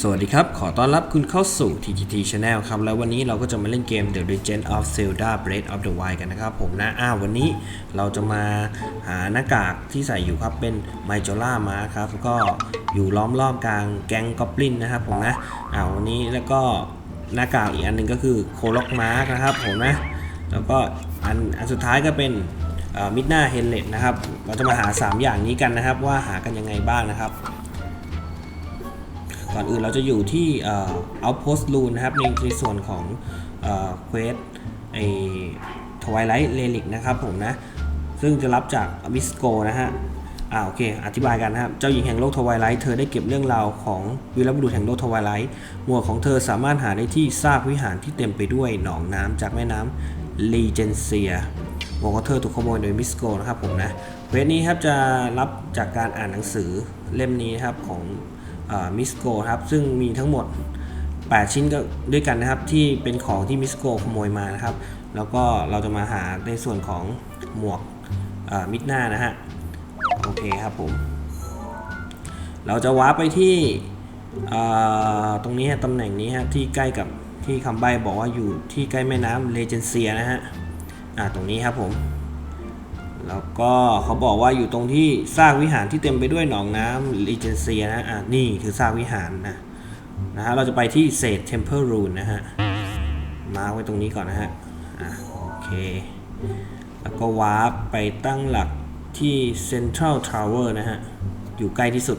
สวัสดีครับ ขอต้อนรับคุณเข้าสู่ TGT Channel ครับ แล้ววันนี้เราก็จะมาเล่นเกม The Legend of Zelda Breath of the Wild กันนะครับผมนะอ้าววันนี้เราจะมาหาหน้ากากที่ใส่อยู่ครับ เป็นไมโจล่ามาครับ ก็อยู่ล้อมรอบกลางแก๊งกอบลินนะครับผมนะอ้าววันนี้แล้วก็หน้ากากอีกอันหนึ่งก็คือโคล็อกมาร์กนะครับผมนะ แล้วก็อันอันสุดท้ายก็เป็นมิดนาเฮนเลตนะครับ เราจะมาหา 3 อย่างนี้กันนะครับ ว่าหากันยังไงบ้างนะครับ ก่อนอื่นเราจะอยู่ที่ Outpost Rune นะครับในในส่วนของเควสไอทวายไลท์เลลิกนะครับผมนะ ซึ่งจะรับจากวิสโกนะฮะอ่าโอเค อธิบายกันนะครับ เจ้าหญิงแห่งโลกทวายไลท์เธอได้เก็บเรื่องราวของวีรบุรุษแห่งโลกทวายไลท์หมวกของเธอสามารถหาได้ที่ซากวิหารที่เต็มไปด้วยหนองน้ำจากแม่น้ำลีเจนเซียหมวกของเธอถูกขโมยโดยมิสโกนะครับผมนะเควสนี้ครับจะรับจากการอ่านหนังสือเล่มนี้ครับของ มิสโกครับ ซึ่งมีทั้งหมด 8 ชิ้นก็ด้วยกันนะครับ ที่เป็นของที่มิสโกขโมยมานะครับ แล้วก็เราจะมาหาในส่วนของหมวกมิดหน้านะฮะ โอเคครับผม เราจะว้าร์ปไปที่ตรงนี้ตำแหน่งนี้ฮะที่ใกล้กับที่คำใบบอกว่าอยู่ที่ใกล้แม่น้ำเลเจนเซียนะฮะตรงนี้ครับผม แล้วก็เขาบอกว่าอยู่ตรงที่ซากวิหารที่เต็มไปด้วยหนองน้ำลีเจนเซียนะอะนี่คือซากวิหารนะนะฮะเราจะไปที่เศษเทมเพลรูนนะฮะ มาไว้ตรงนี้ก่อนนะฮะอะโอเค แล้วก็วาร์ปไปตั้งหลักที่เซ็นทรัลทาวเวอร์นะฮะ อยู่ใกล้ที่สุด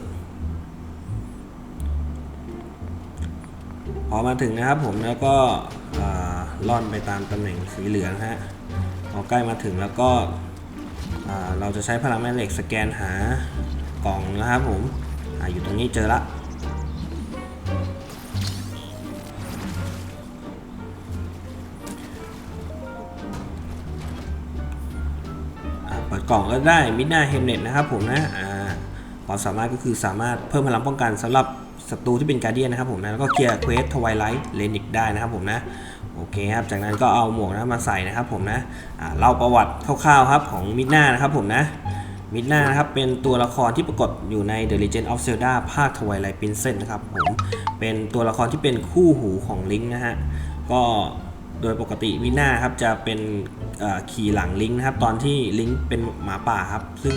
พอมาถึงนะครับผมแล้วก็ล่อนไปตามตำแหน่งสีเหลืองฮะ พอใกล้มาถึงแล้วก็ เราจะใช้พลังแม่เหล็กสแกนหากล่องนะครับผมออยู่ตรงนี้เจอละเปิดกล่องก็ได้มิด i าเฮมเน็ตนะครับผมนะอ่าความสามารถก็คือสามารถเพิ่มพลังป้องกันสำหรับ ศัตรูที่เป็นการเดียนนะครับผมนะแล้วก็เคลียร์เควสทวายไลท์เลนิกได้นะครับผมนะโอเคครับจากนั้นก็เอาหมวกนะมาใส่นะครับผมนะเล่าประวัติคร่าวๆครับของมิดนานะครับผมนะมิดนานะครับเป็นตัวละครที่ปรากฏอยู่ใน The Legend of Zelda ภาค Twilight Princess นะครับผมเป็นตัวละครที่เป็นคู่หูของลิงก์นะฮะก็โดยปกติมิดนาครับจะเป็นขี่หลังลิงก์นะครับตอนที่ลิงก์เป็นหมาป่าครับซึ่ง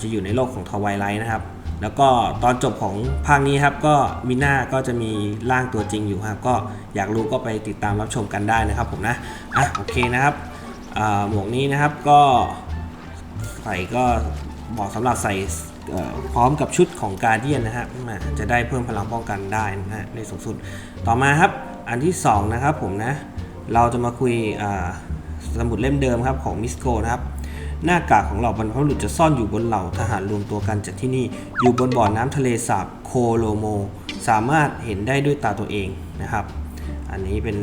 จะอยู่ในโลกของทวายไลท์นะครับ แล้วก็ตอนจบของภาคนี้ครับก็มิน่าก็จะมีร่างตัวจริงอยู่ครับ ก็อยากรู้ก็ไปติดตามรับชมกันได้นะครับผมนะอะโอเคนะครับอ่าหมวกนี้นะครับก็ใส่ก็เหมาะสำหรับใส่พร้อมกับชุดของการเดียนนะฮะอ่าจะได้เพิ่มพลังป้องกันได้นะฮะในสูงสุด ต่อมาครับอันที่สองนะครับผมนะ เราจะมาคุยอ่าสมุดเล่มเดิมครับของมิสโกนะครับ หน้ากากของเหล่าบรรพบุรุษจะซ่อนอยู่บนเหล่าทหารรวมตัวกันจากที่นี่ อยู่บนบ่อน้ำทะเลสาบโคโลโม สามารถเห็นได้ด้วยตาตัวเองนะครับ อันนี้เป็น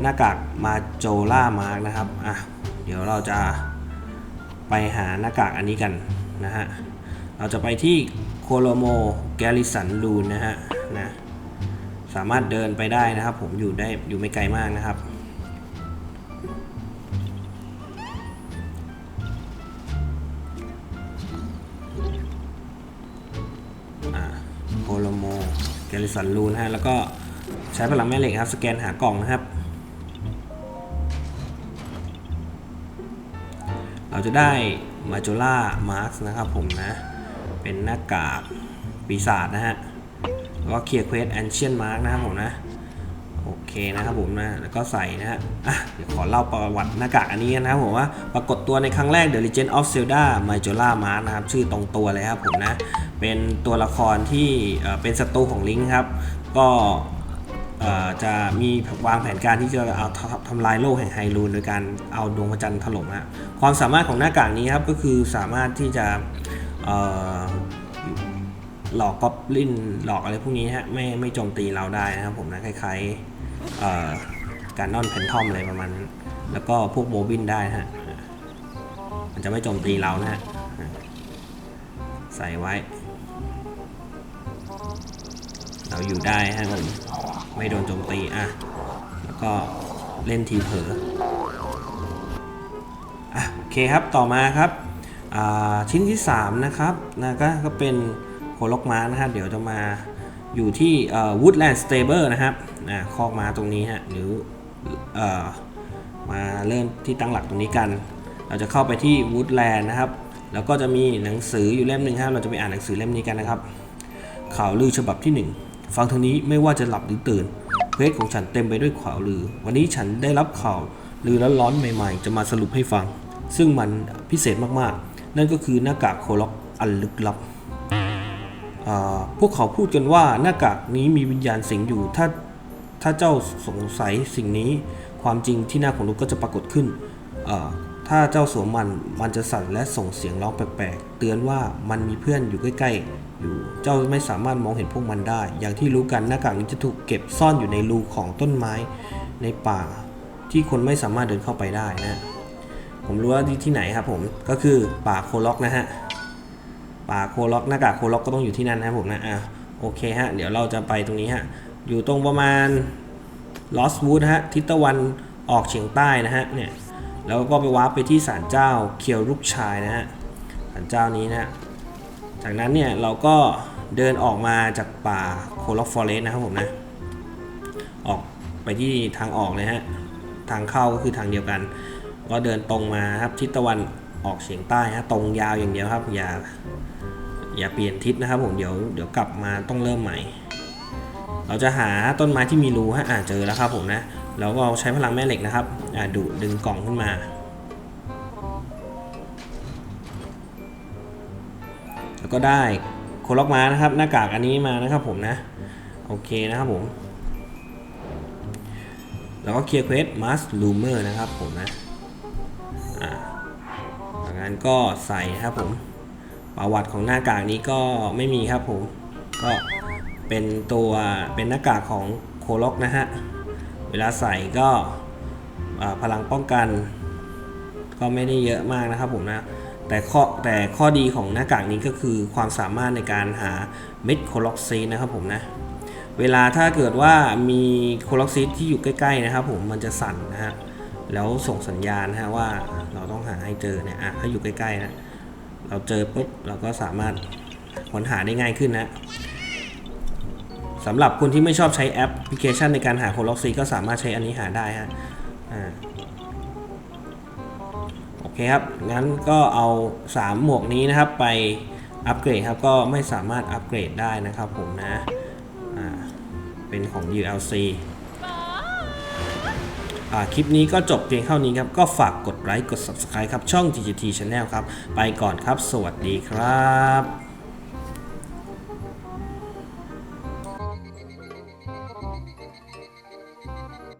หน้ากากมาโจล่ามาร์กนะครับอะเดี๋ยวเราจะไปหาหน้ากากอันนี้กันนะฮะเราจะไปที่โคโลโมแกลิสันลูนนะฮะนะสามารถเดินไปได้นะครับ ผมอยู่ได้อยู่ไม่ไกลมากนะครับ แกลิสันรูนะฮะ แล้วก็ใช้พลังแม่เหล็กครับ สแกนหากล่องนะครับ เราจะได้มาโจล่ามาร์คนะครับผมนะ เป็นหน้ากากปีศาจนะฮะ แล้วก็เคลียร์เควสแอนเชียนมาร์กนะครับผมนะโอเคนะครับผมนะ แล้วก็ใส่นะฮะ อะ เดี๋ยวขอเล่าประวัติหน้ากากอันนี้นะครับผมว่าปรากฏตัวในครั้งแรก The Legend of Zelda Majora Mask นะครับ ชื่อตรงตัวเลยครับผมนะ เป็นตัวละครที่เป็นศัตรูของลิงครับ ก็จะมีวางแผนการที่จะเอาทำทำลายโลกแห่งไฮรูนโดยการเอาดวงพระจันทร์ถล่มฮะความสามารถของหน้ากากนี้ครับก็คือสามารถที่จะหลอกก๊อบลินหลอกอะไรพวกนี้ฮะไม่ไม่โจมตีเราได้นะครับผมนะคล้ายๆการนอนแพนทอมอะไรประมาณนั้นแล้วก็พวกโมบินได้ฮะมันจะไม่โจมตีเรานะฮะใส่ไว้ เราอยู่ได้ฮะผมไม่โดนโจมตีอะแล้วก็เล่นทีเผลออะโอเคครับต่อมาครับชิ้นที่ 3 นะครับนะก็ก็เป็นโคลกม้านะฮะเดี๋ยวจะมาอยู่ที่ Woodland Stable นะครับอ่าคอกม้าตรงนี้ฮะหรือเอ่อมาเริ่มที่ตั้งหลักตรงนี้กัน เราจะเข้าไปที่ Woodland นะครับแล้วก็จะมีหนังสืออยู่เล่มหนึ่งครับเราจะไปอ่านหนังสือเล่มนี้กันนะครับข่าวลือฉบับที่ 1 ฟังทางนี้ไม่ว่าจะหลับหรือตื่นเควสของฉันเต็มไปด้วยข่าวลือ วันนี้ฉันได้รับข่าวลือร้อนๆใหม่ๆ จะมาสรุปให้ฟัง ซึ่งมันพิเศษมากๆ นั่นก็คือหน้ากากโคล็อกอันลึกลับ พวกเขาพูดกันว่าหน้ากากนี้มีวิญญาณสิงอยู่ ถ้าถ้าเจ้าสงสัยสิ่งนี้ ความจริงที่หน้าของลุกก็จะปรากฏขึ้น ถ้าเจ้าสวมมันมันจะสั่นและส่งเสียงร้องแปลกๆ เตือนว่ามันมีเพื่อนอยู่ใกล้ๆ อยู่ เจ้าไม่สามารถมองเห็นพวกมันได้ อย่างที่รู้กันหน้ากากนี้จะถูกเก็บซ่อนอยู่ในรูของต้นไม้ในป่า ที่คนไม่สามารถเดินเข้าไปได้นะ ผมรู้ว่าที่ที่ไหนครับผมก็คือป่าโคล็อกนะฮะป่าโคล็อกหน้ากากโคล็อกก็ต้องอยู่ที่นั่นนะครับผมนะอะโอเคฮะเดี๋ยวเราจะไปตรงนี้ฮะอยู่ตรงประมาณลอสวูดฮะทิศตะวันออกเฉียงใต้นะฮะเนี่ย แล้วก็ไปวาร์ปไปที่ศาลเจ้าเคียวลูกชายนะฮะศาลเจ้านี้นะฮะจากนั้นเนี่ยเราก็เดินออกมาจากป่าโคล็อกฟอเรสต์นะครับผมนะ ออกไปที่ทางออกเลยฮะ ทางเข้าก็คือทางเดียวกัน ก็เดินตรงมาครับทิศตะวันออกเฉียงใต้ฮะตรงยาวอย่างเดียวครับ อย่าอย่าเปลี่ยนทิศนะครับผมเดี๋ยวเดี๋ยวกลับมาต้องเริ่มใหม่ เราจะหาต้นไม้ที่มีรูฮะอ่าเจอแล้วครับผมนะ แล้วก็ใช้พลังแม่เหล็กนะครับดูดึงกล่องขึ้นมาแล้วก็ได้โคล็อกมานะครับหน้ากากอันนี้มานะครับผมนะ โอเคนะครับผม แล้วก็เคลียร์เควสมาสลูเมอร์นะครับผมนะอ่าจากนั้นก็ใส่ครับผม ประวัติของหน้ากากนี้ก็ไม่มีครับผม ก็เป็นตัวเป็นหน้ากากของโคล็อกนะฮะ เวลาใส่ก็พลังป้องกัน ก็ไม่ได้เยอะมากนะครับผมนะแต่ข้อแต่ข้อดีของหน้ากากนี้ก็คือความสามารถในการหาเม็ดโคล็อกซีนะครับผมนะเวลาถ้าเกิดว่ามีโคล็อกซิตที่อยู่ใกล้ๆนะครับผมมันจะสั่นนะฮะแล้วส่งสัญญาณนะฮะว่าเราต้องหาให้เจอเนี่ยอะถ้าอยู่ใกล้ๆนะเราเจอปุ๊บเราก็สามารถค้นหาได้ง่ายขึ้นนะ สำหรับคนที่ไม่ชอบใช้แอปพลิเคชันในการหาโคล็อกซิตก็สามารถใช้อันนี้หาได้ฮะโอเคครับ งั้นก็เอา 3 หมวกนี้นะครับไปอัปเกรดครับ ก็ไม่สามารถอัปเกรดได้นะครับผมนะเป็นของ DLC คลิปนี้ก็จบเพียงเท่านี้ครับ ก็ฝากกดไลค์ กด Subscribe ครับ ช่อง TGT Channel ครับ ไปก่อนครับ สวัสดีครับ